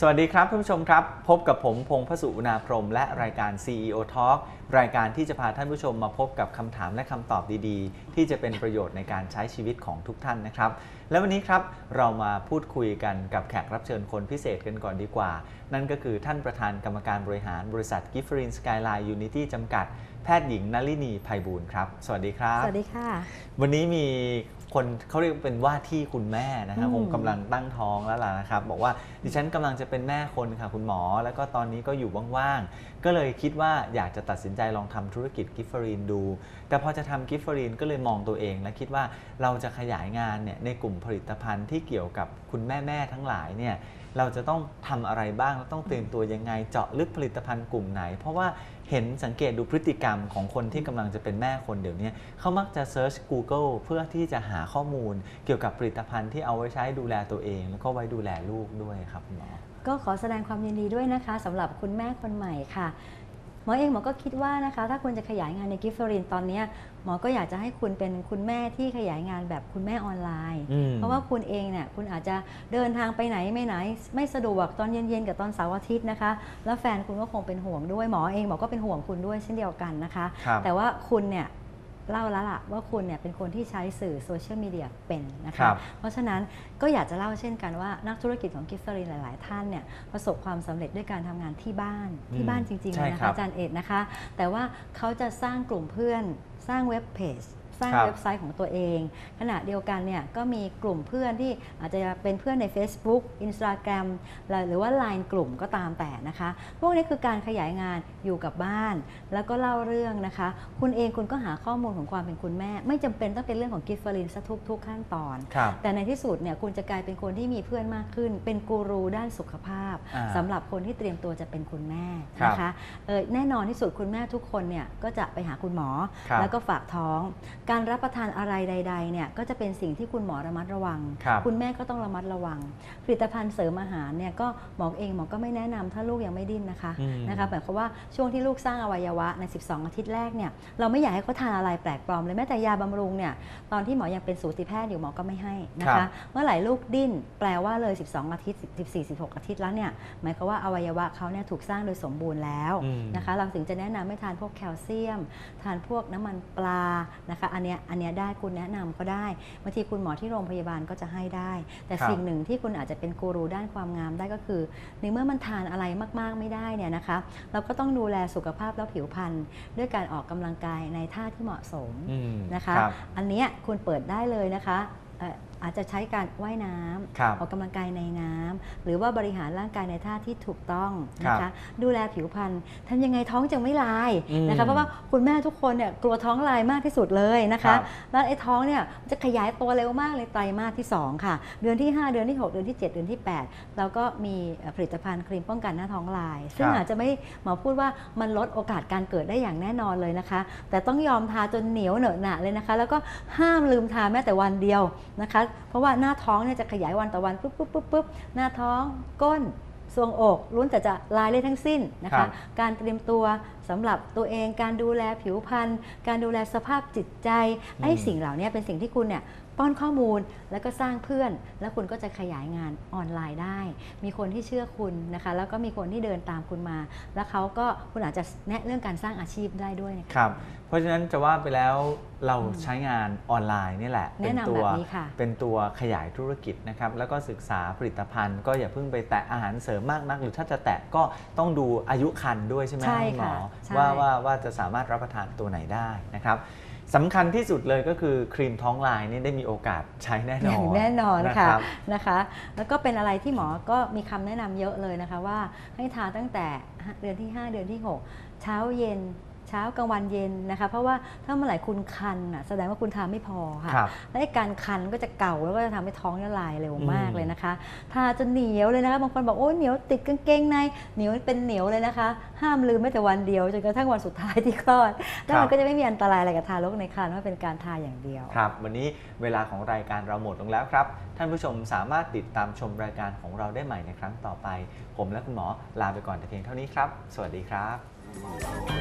สวัสดีครับท่านผู้ชมครับ พบกับผมพงษ์พสุอุณาพรหมและรายการ CEO Talk รายการที่จะพาท่านผู้ชมมาพบกับคำถามและคำตอบดีๆ ที่จะเป็นประโยชน์ในการใช้ชีวิตของทุกท่านนะครับ และวันนี้ครับเรามาพูดคุยกันกับแขกรับเชิญคนพิเศษกันก่อนดีกว่า นั่นก็คือท่านประธานกรรมการบริหารบริษัทกิฟฟรินสกายไลน์ยูนิตี้จำกัดแพทย์หญิงนลินีภัยบูลย์ครับ สวัสดีครับ สวัสดีค่ะ วันนี้มี คนเขาเรียกเป็นว่าที่คุณแม่นะครับอืมผมกำลังตั้งท้องแล้วล่ะนะครับ บอกว่าดิฉันกำลังจะเป็นแม่คนค่ะคุณหมอ แล้วก็ตอนนี้ก็อยู่ว่างๆ ก็เลยคิดว่าอยากจะตัดสินใจลองทำธุรกิจกิฟฟรีนดู แต่พอจะทำกิฟฟรีนก็เลยมองตัวเอง และคิดว่าเราจะขยายงานเนี่ยในกลุ่มผลิตภัณฑ์ที่เกี่ยวกับคุณแม่ๆทั้งหลายเนี่ยเราจะต้องทำอะไรบ้างเราต้องเตรียมตัวยังไง เจาะลึกผลิตภัณฑ์กลุ่มไหน เพราะว่าเห็นสังเกตดูพฤติกรรมของคนที่กำลังจะเป็นแม่คนเดี๋ยวนี้เขามักจะเซิร์ช Google เพื่อที่จะหาข้อมูล เกี่ยวกับผลิตภัณฑ์ที่เอาไว้ใช้ดูแลตัวเอง แล้วก็ไว้ดูแลลูกด้วยครับหมอก็ขอแสดงความยินดีด้วยนะคะสำหรับคุณแม่คนใหม่ค่ะ มอเองหมอก็คิดว่านะคะ ถ้าคุณจะขยายงานในกิฟฟรินตอนเนี้ยหมอก็อยากจะให้คุณเป็นคุณแม่ที่ขยายงานแบบคุณแม่ออนไลน์อืมเพราะว่าคุณเองเนี่ยคุณอาจจะเดินทางไปไหนไม่ไหน ไม่สะดวกตอนเย็นๆกับตอนเสาร์อาทิตย์นะคะ แล้วแฟนคุณก็คงเป็นห่วงด้วยหมอเองหมอก็เป็นห่วงคุณด้วยเช่นเดียวกันนะคะครับแต่ว่าคุณเนี่ย เล่าแล้วล่ะว่าคุณเนี่ยเป็นคนที่ใช้สื่อโซเชียลมีเดียเป็นนะครัคะบเพราะฉะนั้นก็อยากจะเล่าเช่นกันว่านักธุรกิจของกิฟฟรีนหลาย ๆ ท่านเนี่ยประสบความสำเร็จด้วยการทำงานที่บ้านที่บ้านจริงๆใช่เลยนะครัคะบอาจารย์เอกนะคะ แต่ว่าเขาจะสร้างกลุ่มเพื่อนสร้างเว็บเพจ สร้างครับเว็บไซต์ของตัวเอง ขณะเดียวกันเนี่ยก็มีกลุ่มเพื่อนที่อาจจะเป็นเพื่อนใน Facebook Instagram หรือว่า Line กลุ่มก็ตามแต่นะคะ พวกนี้คือการขยายงานอยู่กับบ้าน แล้วก็เล่าเรื่องนะคะ คุณเองคุณก็หาข้อมูลของความเป็นคุณแม่ ไม่จำเป็นต้องเป็นเรื่องของกิฟฟลินซะทุกทุกขั้นตอน ครับแต่ในที่สุดเนี่ยคุณจะกลายเป็นคนที่มีเพื่อนมากขึ้น เป็นกูรูด้านสุขภาพอ่าสำหรับคนที่เตรียมตัวจะเป็นคุณแม่ครับนะคะเออแน่นอนที่สุดคุณแม่ทุกคนเนี่ยก็จะไปหาคุณหมอ ครับ แล้วก็ฝากท้องการรับประทานอะไรใดๆเนี่ยก็จะเป็นสิ่งที่คุณหมอระมัดระวังครับณแม่ก็ต้องระมัดระวัง ผลิตภัณฑ์เสริมอาหารเนี่ยก็หมอเองหมอก็ไม่แนะนำถ้าลูกยังไม่ดิ้นนะคะอืม นะคะหมายความว่าช่วงที่ลูกสร้างอวัยวะใน 12 อาทิตย์แรกเนี่ยเราไม่อยากให้เขาทานอะไรแปลกปลอมเลยแม้แต่ยาบำรุงเนี่ยตอนที่หมอยังเป็นสูติแพทย์อยู่หมอก็ไม่ให้นะครัคะ บ เมื่อไหร่ลูกดิ้นแปลว่าเลย 12 อาทิตย์ 14 16 อาทิตย์แล้วเนี่ยหมายความว่าอวัยวะเขาเนี่ยถูกสร้างโดยสมบูรณ์แล้ว อืม นะคะเราถึงจะแนะนำให้ทานพวกแคลเซียม ทานพวกน้ำมันปลานะคะอันเนี้ยอันเนี้ยได้คุณแนะนำก็ได้บางทีคุณหมอที่โรงพยาบาลก็จะให้ได้ แต่ครับ สิ่งหนึ่งที่คุณอาจจะเป็นกูรูด้านความงามได้ก็คือ ในเมื่อมันทานอะไรมากๆไม่ได้เนี่ยนะคะเราก็ต้องดูแลสุขภาพและผิวพรรณด้วยการออกกำลังกายในท่าที่เหมาะสม อืมนะคะ รับ อันเนี้ยคุณเปิดได้เลยนะคะเอ่อ อาจจะใช้การว่ายน้ครับำออกกำลังกายในน้ำหรือว่าบริหารร่างกายในท่าที่ถูกต้องนะครัคะบดูแลผิวพรรณทำยังไงท้องจะไม่ลายอืมนะคะเพราะว่าคุณแม่ทุกคนเนี่ยกลัวท้องลายมากที่สุดเลยนะครัคะบแล้วไอ้ท้องเนี่ยจะขยายตัวเร็วมากเลยไตรมาสที่ 2 ค่ะ เดือนที่ 5 เดือนที่ 6 เดือนที่ 7 เดือนที่8เราก็มีเอ่อผลิตภัณฑ์ครีมป้องกันหน้าท้องลาย ซึ่งครับอาจจะไม่หมอพูดว่ามันลดโอกาสการเกิดได้อย่างแน่นอนเลยนะคะ แต่ต้องยอมทาจนเหนียวเหนอะหนะเลยนะคะ แล้วก็ห้ามลืมทาแม้แต่วันเดียวนะคะเพราะว่าหน้าท้องเนี่ยจะขยายวันต่อวันปุ๊บปุ๊บปุ๊บปุ๊บหน้าท้องก้นทรวงอกล้วนแต่จะลายเลยทั้งสิ้นนะครัคะ บ การเตรียมตัวสำหรับตัวเองการดูแลผิวพรรณการดูแลสภาพจิตใจไอ้สิ่งเหล่านี้เป็นสิ่งที่คุณเนี่ย ป้อนข้อมูลแล้วก็สร้างเพื่อน แล้วคุณก็จะขยายงานออนไลน์ได้ มีคนที่เชื่อคุณนะคะ แล้วก็มีคนที่เดินตามคุณมา แล้วเขาก็คุณอาจจะแนะเรื่องการสร้างอาชีพได้ด้วยนะคะครับเพราะฉะนั้นจะว่าไปแล้วเราอืมใช้งานออนไลน์นี่แหละแนะนำตัวแบบนี้ค่ะเป็นตัวขยายธุรกิจนะครับแล้วก็ศึกษาผลิตภัณฑ์ ก็อย่าเพิ่งไปแตะอาหารเสริมมากนัก หรือถ้าจะแตะก็ต้องดูอายุคันด้วยใช่ไหมใช่คุณหมอค่ะใช่ว่าว่าว่าจะสามารถรับประทานตัวไหนได้นะครับ สำคัญที่สุดเลยก็คือครีมท้องลายนี่ได้มีโอกาสใช้แน่นออนย่างแน่นอนนะค่ะรับนะคะ แล้วก็เป็นอะไรที่หมอก็มีคำแนะนำเยอะเลยนะคะว่าให้ทาตั้งแต่เดือนที่ 5 เดือนที่ 6 เช้าเย็น เช้ากลางวันเย็นนะคะ เพราะว่าถ้าเมื่อไหร่คุณคันน่ะแสดงว่าคุณทาไม่พอค่ะครับและไอ้การคันก็จะเก่าแล้วก็จะทำให้ท้องละลายเร็วมากอืมเลยนะคะทาจนเหนียวเลยนะคะบางคนบอกโอ้ยเหนียวติดกางเกงในเหนียวเป็นเหนียวเลยนะคะ ห้ามลืมแม้แต่วันเดียวจนกระทั่งวันสุดท้ายที่คลอดแล้วมันก็จะไม่มีอันตรายอะไรกับทารกในครรภ์ว่าเป็นการทาอย่างเดียวครับวันนี้เวลาของรายการเราหมดลงแล้วครับ ท่านผู้ชมสามารถติดตามชมรายการของเราได้ใหม่ในครั้งต่อไป ผมและคุณหมอลาไปก่อนแต่เพียงเท่านี้ครับ สวัสดีครับ